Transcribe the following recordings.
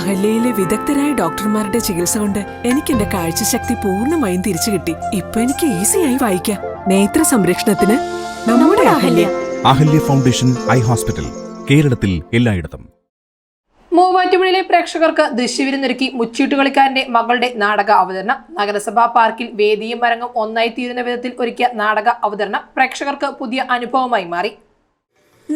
അഹല്യയിലെ വിദഗ്ധരായ ഡോക്ടർമാരുടെ ചികിത്സ കൊണ്ട് എനിക്ക് എന്റെ കാഴ്ചശക്തി പൂർണമായും തിരിച്ചു കിട്ടി. ഇപ്പൊ എനിക്ക് ഈസിയായി വായിക്കാം. നേത്ര സംരക്ഷണത്തിന് നമ്മുടെ Ahalya. Ahalya foundation eye hospital കേരളത്തിൽ എല്ലായിടത്തും. മൂവാറ്റുപുഴയിലെ പ്രേക്ഷകർക്ക് ദൃശ്യവിരുന്നൊരുക്കി മുച്ചീട്ടുകളിക്കാരന്റെ മകളുടെ നാടക അവതരണം. നഗരസഭാ പാർക്കിൽ വേദിയും മരങ്ങും ഒന്നായി തീരുന്ന വിധത്തിൽ ഒരുക്കിയ നാടക അവതരണം പ്രേക്ഷകർക്ക് പുതിയ അനുഭവമായി മാറി.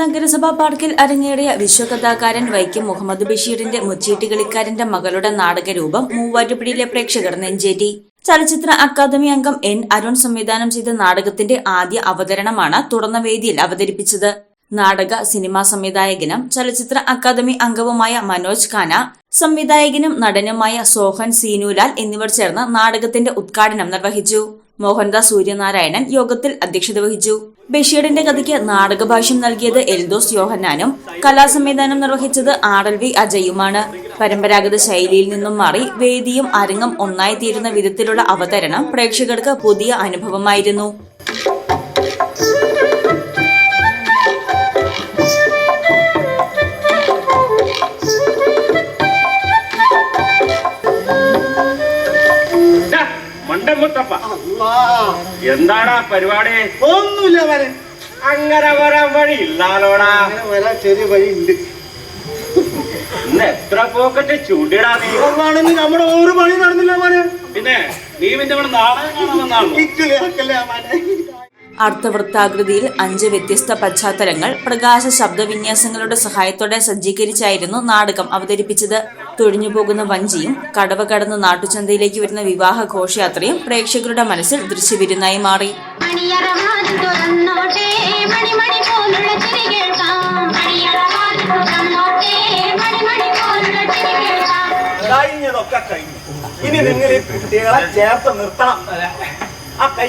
നഗരസഭാ പാർക്കിൽ അരങ്ങേറിയ വിശ്വകഥാകാരൻ വൈക്കം മുഹമ്മദ് ബഷീറിന്റെ മുച്ചീട്ട് കളിക്കാരന്റെ മകളുടെ നാടകരൂപം മൂവാറ്റുപുഴയിലെ പ്രേക്ഷകർ നെഞ്ചേറ്റി. ചലച്ചിത്ര അക്കാദമി അംഗം എൻ അരുൺ സംവിധാനം ചെയ്ത നാടകത്തിന്റെ ആദ്യ അവതരണമാണ് തുറന്ന വേദിയിൽ അവതരിപ്പിച്ചത്. നാടക സിനിമാ സംവിധായകനും ചലച്ചിത്ര അക്കാദമി അംഗവുമായ മനോജ് ഖാന സംവിധായകനും നടനുമായ സോഹൻ സീനുലാൽ എന്നിവർ ചേർന്ന് നാടകത്തിന്റെ ഉദ്ഘാടനം നിർവഹിച്ചു. മോഹൻദാസ് സൂര്യനാരായണൻ യോഗത്തിൽ അധ്യക്ഷത വഹിച്ചു. ബഷീറിന്റെ കഥയ്ക്ക് നാടകഭാഷ്യം നൽകിയത് എൽദോസ് യോഹന്നാനും കലാസംവിധാനം നിർവഹിച്ചത് ആർ എൽ വി അജയുമാണ്. പരമ്പരാഗത ശൈലിയിൽ നിന്നും മാറി വേദിയും അരങ്ങും ഒന്നായി തീരുന്ന വിധത്തിലുള്ള അവതരണം പ്രേക്ഷകർക്ക് പുതിയ അനുഭവമായിരുന്നു. മണ്ടൻ മുത്തപ്പ എന്താടാ പരിപാടി? ഒന്നുമില്ല വരെ. അങ്ങനെ വരാൻ വഴി ഇല്ലാലോടാ വരാൻ ചെറിയ വഴി ഉണ്ട് ഇന്ന് എത്ര പോക്കറ്റ് ചൂണ്ടിടാ നീ? ഒന്നാണെന്ന് നമ്മുടെ ഒരു പണി നടന്നില്ല മോനെ. പിന്നെ നീ പിന്നെ ഇവിടെ നാളെ അർത്ഥവൃത്താകൃതിയിൽ അഞ്ച് വ്യത്യസ്ത പശ്ചാത്തലങ്ങൾ പ്രകാശ ശബ്ദവിന്യാസങ്ങളുടെ സഹായത്തോടെ സജ്ജീകരിച്ചായിരുന്നു നാടകം അവതരിപ്പിച്ചത്. തൊഴിഞ്ഞുപോകുന്ന വഞ്ചിയും കടവ കടന്ന് നാട്ടുചന്തയിലേക്ക് വരുന്ന വിവാഹ ഘോഷയാത്രയും പ്രേക്ഷകരുടെ മനസ്സിൽ ദൃശ്യവിരുന്നായി മാറി. കഴിഞ്ഞതൊക്കെ കഴിഞ്ഞു. ഇനി നിങ്ങൾ ഈ കുട്ടികളെ ചേർത്ത് നിർത്തണം. ആ കൈ